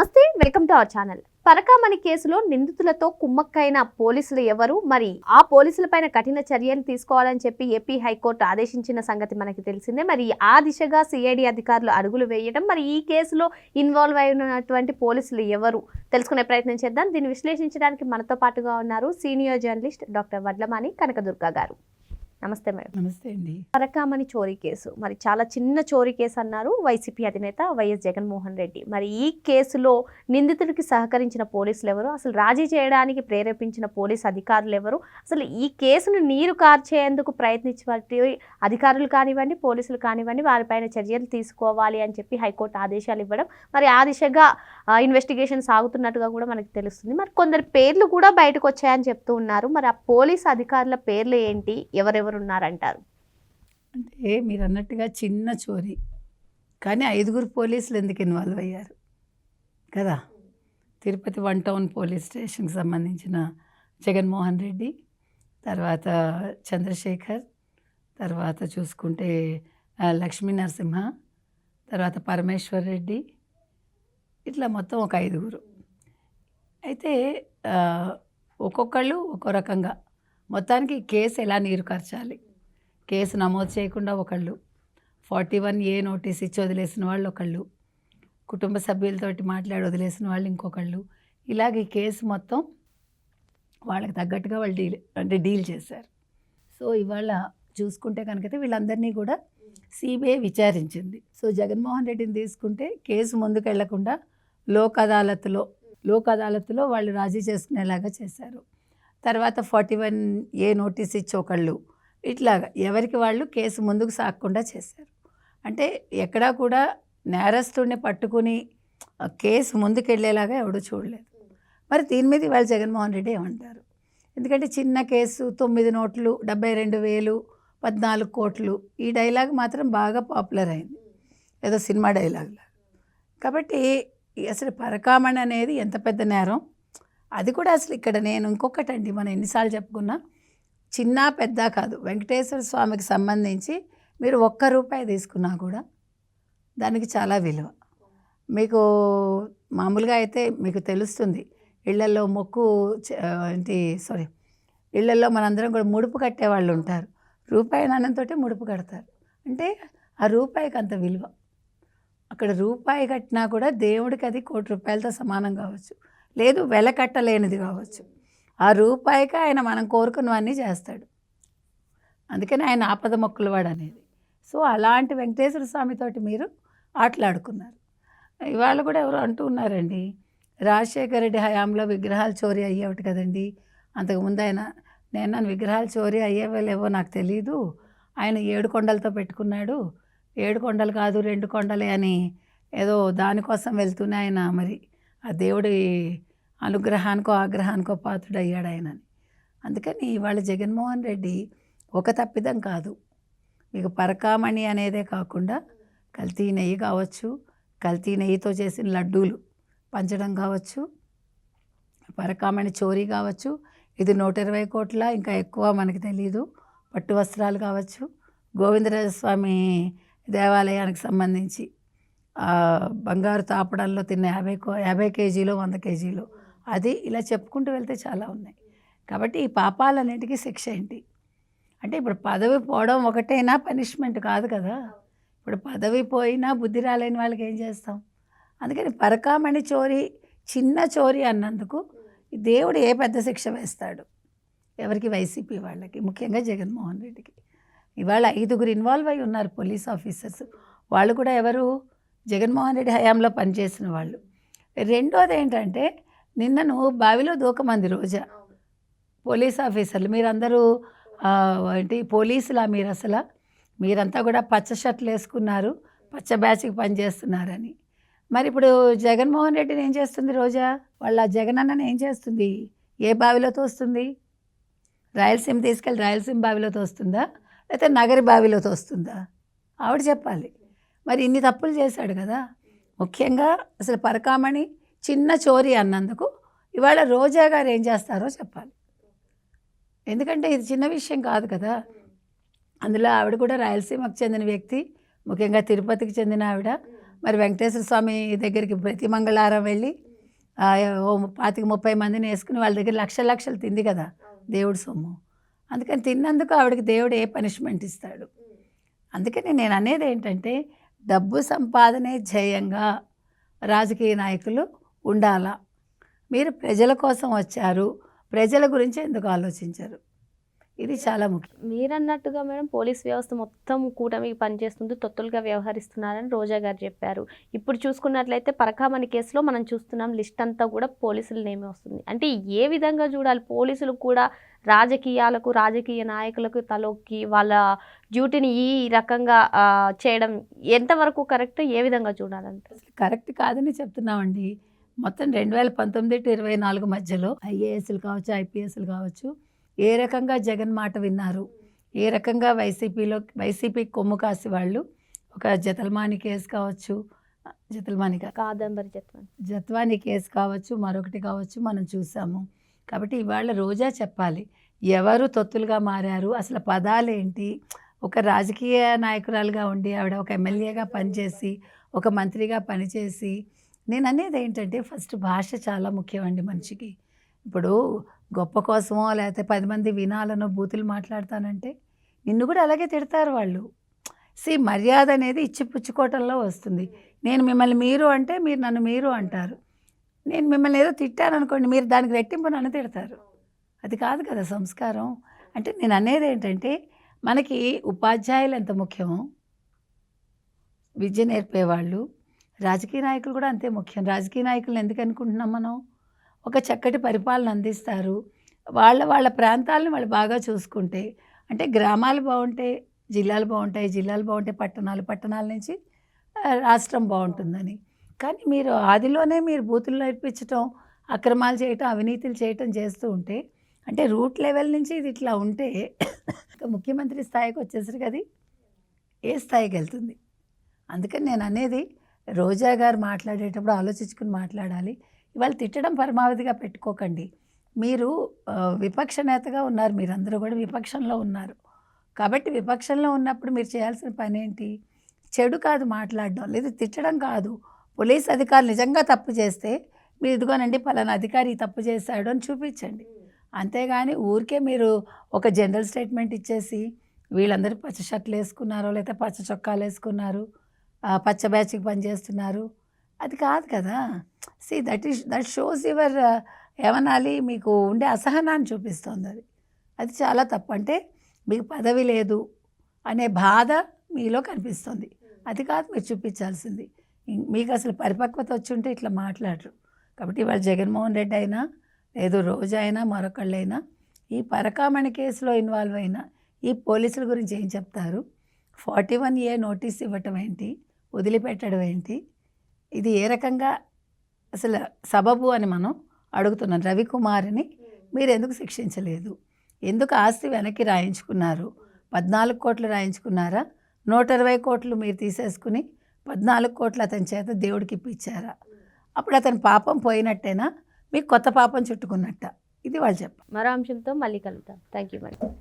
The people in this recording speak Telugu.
నమస్తే వెల్కమ్ టు అవర్ ఛానల్. పరకామణి కేసులో నిందితులతో కుమ్మక్కైన పోలీసులు ఎవరు? మరి ఆ పోలీసులపైన కఠిన చర్యలు తీసుకోవాలని చెప్పి ఏపీ హైకోర్టు ఆదేశించిన సంగతి మనకి తెలిసిందే. మరి ఆ దిశగా సిఐడి అధికారులు అడుగులు వేయడం మరి ఈ కేసులో ఇన్వాల్వ్ అయి ఉన్నటువంటి పోలీసులు ఎవరు? తెలుసుకునే ప్రయత్నం చేద్దాం. దీన్ని విశ్లేషించడానికి మనతో పాటుగా ఉన్నారు senior journalist doctor Vadlamani Kanakadurga గారు. నమస్తే మేడం. నమస్తే అండి. పరకామణి చోరీ కేసు. మరి చాలా చిన్న చోరీ కేసు అన్నారు వైసీపీ అధినేత వైఎస్ జగన్మోహన్ రెడ్డి. మరి ఈ కేసులో నిందితుడికి సహకరించిన పోలీసులు ఎవరు? అసలు రాజీ చేయడానికి ప్రేరేపించిన పోలీస్ అధికారులు ఎవరు? అసలు ఈ కేసును నీరు కార్చేందుకు ప్రయత్నించే అధికారులు కానివ్వండి పోలీసులు కానివ్వండి వారిపైన చర్యలు తీసుకోవాలి అని చెప్పి హైకోర్టు ఆదేశాలు ఇవ్వడం మరి ఆ దిశగా ఇన్వెస్టిగేషన్ సాగుతున్నట్టుగా కూడా మనకి తెలుస్తుంది. మరి కొందరు పేర్లు కూడా బయటకు వచ్చాయని చెప్తూ ఉన్నారు. మరి ఆ పోలీస్ అధికారుల పేర్లు ఏంటి? ఎవరెవరు? ఎవరున్నారంటారు? అంటే మీరు అన్నట్టుగా చిన్న చోరీ. కానీ ఐదుగురు పోలీసులు ఎందుకు ఇన్వాల్వ్ అయ్యారు? కదా? తిరుపతి వన్ టౌన్ పోలీస్ స్టేషన్కి సంబంధించిన జగన్మోహన్ రెడ్డి తర్వాత చంద్రశేఖర్ తర్వాత చూసుకుంటే లక్ష్మీ నరసింహ తర్వాత పరమేశ్వర్ రెడ్డి ఇట్లా మొత్తం ఒక ఐదుగురు. అయితే ఒక్కొక్కళ్ళు ఒక్కో రకంగా మొత్తానికి కేసు ఎలా నీరు కార్చాలి? కేసు నమోదు చేయకుండా ఒకళ్ళు. ఫార్టీ వన్ ఏ నోటీస్ ఇచ్చి వదిలేసిన వాళ్ళు ఒకళ్ళు. కుటుంబ సభ్యులతోటి మాట్లాడి వదిలేసిన వాళ్ళు ఇంకొకళ్ళు. ఇలాగ ఈ కేసు మొత్తం వాళ్ళకి తగ్గట్టుగా వాళ్ళు డీల్ అంటే డీల్ చేశారు. సో ఇవాళ చూసుకుంటే కనుకైతే వీళ్ళందరినీ కూడా సిబిఐ విచారించింది. సో జగన్మోహన్ రెడ్డిని తీసుకుంటే కేసు ముందుకు వెళ్ళకుండా లోక్ అదాలత్లో లోక్ అదాలత్లో వాళ్ళు రాజీ చేసుకునేలాగా చేశారు. తర్వాత ఫార్టీ వన్ ఏ నోటీస్ ఇచ్చి ఒకళ్ళు. ఇట్లాగా ఎవరికి వాళ్ళు కేసు ముందుకు సాగకుండా చేశారు. అంటే ఎక్కడా కూడా నేరస్తుడిని పట్టుకుని ఆ కేసు ముందుకెళ్ళేలాగా ఎవడూ చూడలేదు. మరి దీని మీద ఇవాళ జగన్మోహన్ రెడ్డి ఏమంటారు? ఎందుకంటే చిన్న కేసు తొమ్మిది నోట్లు డెబ్బై రెండు వేలు పద్నాలుగు కోట్లు ఈ డైలాగ్ మాత్రం బాగా పాపులర్ అయింది. ఏదో సినిమా డైలాగ్లా కాబట్టి అసలు పరకామణ అనేది ఎంత పెద్ద నేరం? అది కూడా అసలు ఇక్కడ నేను ఇంకొకటండి మనం ఎన్నిసార్లు చెప్పుకున్నా చిన్న పెద్ద కాదు. వెంకటేశ్వర స్వామికి సంబంధించి మీరు ఒక్క రూపాయి తీసుకున్నా కూడా దానికి చాలా విలువ. మీకు మామూలుగా అయితే మీకు తెలుస్తుంది ఇళ్ళలో మొక్కు ఏంటి సారీ ఇళ్ళలో మనందరం కూడా ముడుపు కట్టే వాళ్ళు ఉంటారు. రూపాయి నాణ్యంతో ముడుపు కడతారు. అంటే ఆ రూపాయికి అంత విలువ. అక్కడ రూపాయి కట్టినా కూడా దేవుడికి అది కోటి రూపాయలతో సమానం కావచ్చు. లేదు వెల కట్టలేనిది కావచ్చు. ఆ రూపాయికి ఆయన మనం కోరుకున్నవన్నీ చేస్తాడు. అందుకని ఆయన ఆపద మొక్కులవాడు అనేది సో అలాంటి వెంకటేశ్వర స్వామితోటి మీరు ఆటలాడుకున్నారు. ఇవాళ కూడా ఎవరు అంటూ ఉన్నారండి రాజశేఖర రెడ్డి హయాంలో విగ్రహాలు చోరీ అయ్యేవి కదండి. అంతకుముందు ఆయన నేను నన్ను విగ్రహాలు చోరీ అయ్యేవో లేవో నాకు తెలియదు ఆయన ఏడు కొండలతో పెట్టుకున్నాడు. ఏడు కొండలు కాదు రెండు కొండలే అని ఏదో దానికోసం వెళ్తూనే ఆయన మరి ఆ దేవుడి అనుగ్రహానికో ఆగ్రహానికో పాత్రుడయ్యాడు ఆయనని. అందుకని ఇవాళ జగన్మోహన్ రెడ్డి ఒక తప్పిదం కాదు. మీకు పరకామణి అనేదే కాకుండా కల్తీ నెయ్యి కావచ్చు కల్తీ నెయ్యితో చేసిన లడ్డూలు పంచడం కావచ్చు పరకామణి చోరీ కావచ్చు ఇది నూట ఇరవై కోట్ల ఇంకా ఎక్కువ మనకి తెలియదు పట్టు వస్త్రాలు కావచ్చు గోవిందరాజస్వామి దేవాలయానికి సంబంధించి బంగారు తాపడంలో తిన్న యాభై కో యాభై కేజీలు వంద కేజీలు. అది ఇలా చెప్పుకుంటూ వెళ్తే చాలా ఉన్నాయి. కాబట్టి ఈ పాపాలన్నిటికీ శిక్ష ఏంటి? అంటే ఇప్పుడు పదవి పోవడం ఒకటైనా పనిష్మెంట్ కాదు కదా. ఇప్పుడు పదవి పోయినా బుద్ధి రాలేని వాళ్ళకి ఏం చేస్తాం? అందుకని పరకామణి చోరీ చిన్న చోరీ అన్నందుకు దేవుడు ఏ పెద్ద శిక్ష వేస్తాడు? ఎవరికి? వైసీపీ వాళ్ళకి ముఖ్యంగా జగన్మోహన్ రెడ్డికి. ఇవాళ ఐదుగురు ఇన్వాల్వ్ అయి ఉన్నారు పోలీస్ ఆఫీసర్స్. వాళ్ళు కూడా ఎవరు? జగన్మోహన్ రెడ్డి హయాంలో పనిచేసిన వాళ్ళు. రెండోది ఏంటంటే నిన్నను బావిలో దూకమంది రోజా. పోలీస్ ఆఫీసర్లు. మీరందరూ ఏంటి పోలీసులా మీరు అసలు మీరంతా కూడా పచ్చ షర్ట్లు వేసుకున్నారు పచ్చ బ్యాచ్కి పనిచేస్తున్నారని. మరి ఇప్పుడు జగన్మోహన్ రెడ్డిని ఏం చేస్తుంది రోజా? వాళ్ళ జగన్ అన్నని ఏం చేస్తుంది? ఏ బావిలో తోస్తుంది? రాయలసీమ తీసుకెళ్ళి రాయలసీమ బావిలో తోస్తుందా? లేకపోతే నగరి బావిలో తోస్తుందా? ఆవిడ చెప్పాలి. మరి ఇన్ని తప్పులు చేశాడు కదా. ముఖ్యంగా అసలు పరకామణి చిన్న చోరీ అన్నందుకు ఇవాళ రోజా గారు ఏం చేస్తారో చెప్పాలి. ఎందుకంటే ఇది చిన్న విషయం కాదు కదా. అందులో ఆవిడ కూడా రాయలసీమకు చెందిన వ్యక్తి ముఖ్యంగా తిరుపతికి చెందిన ఆవిడ. మరి వెంకటేశ్వర స్వామి దగ్గరికి ప్రతి మంగళవారం వెళ్ళి ఓ పాతిక ముప్పై మందిని వేసుకుని వాళ్ళ దగ్గర లక్ష లక్షలు తింది కదా దేవుడు సొమ్ము. అందుకని తిన్నందుకు ఆవిడకి దేవుడు ఏ పనిష్మెంట్ ఇస్తాడు? అందుకని నేను అనేది ఏంటంటే డబ్బు సంపాదనే ధ్యేయంగా రాజకీయ నాయకులు ఉండాలా? మీరు ప్రజల కోసం వచ్చారు. ప్రజల గురించి ఎందుకు ఆలోచించరు? ఇది చాలా ముఖ్యం. మీరన్నట్టుగా మేడం పోలీస్ వ్యవస్థ మొత్తం కూటమికి పనిచేస్తుంది తొత్తులుగా వ్యవహరిస్తున్నారని రోజా గారు చెప్పారు. ఇప్పుడు చూసుకున్నట్లయితే పరకామణి కేసులో మనం చూస్తున్నాం లిస్ట్ అంతా కూడా పోలీసుల నేమే వస్తుంది. అంటే ఏ విధంగా చూడాలి? పోలీసులు కూడా రాజకీయాలకు రాజకీయ నాయకులకు తలొక్కి వాళ్ళ డ్యూటీని ఈ రకంగా చేయడం ఎంతవరకు కరెక్ట్? ఏ విధంగా చూడాలంటే? అసలు కరెక్ట్ కాదని చెప్తున్నామండి. మొత్తం రెండు వేల పంతొమ్మిది టు ఇరవై నాలుగు మధ్యలో ఐఏఎస్లు కావచ్చు ఐపీఎస్లు కావచ్చు ఏ రకంగా జగన్ మాట విన్నారు? ఏ రకంగా వైసీపీలో వైసీపీ కొమ్ము కాసి వాళ్ళు? ఒక జతల్మాని కేసు కావచ్చు జతల్మాని కాదు కాదంబరి చెప్తాను జత్వాని కేసు కావచ్చు మరొకటి కావచ్చు మనం చూసాము. కాబట్టి ఇవాళ రోజా చెప్పాలి ఎవరు తొత్తులుగా మారారు? అసలు పదాలేంటి? ఒక రాజకీయ నాయకురాలుగా ఉండి ఆవిడ ఒక ఎమ్మెల్యేగా పనిచేసి ఒక మంత్రిగా పనిచేసి నేను అనేది ఏంటంటే ఫస్ట్ భాష చాలా ముఖ్యమండి మనిషికి. ఇప్పుడు గొప్ప కోసమో లేకపోతే పది మంది వినాలనో బూతులు మాట్లాడతానంటే నిన్ను కూడా అలాగే తిడతారు వాళ్ళు. సి మర్యాద అనేది ఇచ్చిపుచ్చుకోవటంలో వస్తుంది. నేను మిమ్మల్ని మీరు అంటే మీరు నన్ను మీరు అంటారు. నేను మిమ్మల్ని ఏదో తిట్టాను అనుకోండి మీరు దానికి రెట్టింపు నన్ను తిడతారు. అది కాదు కదా సంస్కారం. అంటే నేను అనేది ఏంటంటే మనకి ఉపాధ్యాయులు ఎంత ముఖ్యమో విద్య నేర్పేవాళ్ళు రాజకీయ నాయకులు కూడా అంతే ముఖ్యం. రాజకీయ నాయకులను ఎందుకు అనుకుంటున్నాం మనం? ఒక చక్కటి పరిపాలన అందిస్తారు. వాళ్ళ వాళ్ళ ప్రాంతాలను వాళ్ళు బాగా చూసుకుంటే అంటే గ్రామాలు బాగుంటే జిల్లాలు బాగుంటాయి జిల్లాలు బాగుంటే పట్టణాలు పట్టణాల నుంచి రాష్ట్రం బాగుంటుందని. కానీ మీరు ఆదిలోనే మీరు బూతులు నేర్పించటం అక్రమాలు చేయటం అవినీతులు చేయటం చేస్తూ ఉంటే అంటే రూట్ లెవెల్ నుంచి ఇది ఇట్లా ఉంటే ముఖ్యమంత్రి స్థాయికి వచ్చేసరికి అది ఏ స్థాయికి వెళ్తుంది? అందుకని నేను అనేది రోజా గారు మాట్లాడేటప్పుడు ఆలోచించుకుని మాట్లాడాలి. ఇవాళ తిట్టడం పరమావధిగా పెట్టుకోకండి. మీరు విపక్ష నేతగా ఉన్నారు. మీరందరూ కూడా విపక్షంలో ఉన్నారు. కాబట్టి విపక్షంలో ఉన్నప్పుడు మీరు చేయాల్సిన పని ఏంటి చెడు కాదు మాట్లాడడం లేదు తిట్టడం కాదు. పోలీస్ అధికారులు నిజంగా తప్పు చేస్తే మీరు ఇదిగోనండి పలానా అధికారి తప్పు చేశాడు అని చూపించండి. అంతేగాని ఊరికే మీరు ఒక జనరల్ స్టేట్మెంట్ ఇచ్చేసి వీళ్ళందరూ పచ్చ షర్ట్లు వేసుకున్నారో లేకపోతే పచ్చ చొక్కాలు వేసుకున్నారు పచ్చ బ్యాచ్కి పనిచేస్తున్నారు అది కాదు కదా. See that is that shows your ఏమనాలి? మీకు ఉండే అసహనాన్ని చూపిస్తుంది అది. అది చాలా తప్పు. అంటే మీకు పదవి లేదు అనే బాధ మీలో కనిపిస్తుంది. అది కాదు మీరు చూపించాల్సింది. మీకు అసలు పరిపక్వత వచ్చి ఉంటే ఇట్లా మాట్లాడరు. కాబట్టి ఇవాళ జగన్మోహన్ రెడ్డి అయినా లేదు రోజు అయినా మరొకళ్ళైనా ఈ పరకామణి కేసులో ఇన్వాల్వ్ అయిన ఈ పోలీసుల గురించి ఏం చెప్తారు? ఫార్టీ వన్ ఏ నోటీస్ ఇవ్వటం ఏంటి? వదిలిపెట్టడం ఏంటి? ఇది ఏ రకంగా అసలు సబబు అని మనం అడుగుతున్నాం. రవికుమార్ని మీరు ఎందుకు శిక్షించలేదు? ఎందుకు ఆస్తి వెనక్కి రాయించుకున్నారు? పద్నాలుగు కోట్లు రాయించుకున్నారా? నూట ఇరవై కోట్లు మీరు తీసేసుకుని పద్నాలుగు కోట్లు అతని చేత దేవుడికి ఇప్పించారా? అప్పుడు అతని పాపం పోయినట్టేనా? మీకు కొత్త పాపం చుట్టుకున్నట్ట. ఇది వాళ్ళు చెప్పారు మరో అంశంతో మళ్ళీ కలుద్దాం. Thank you madam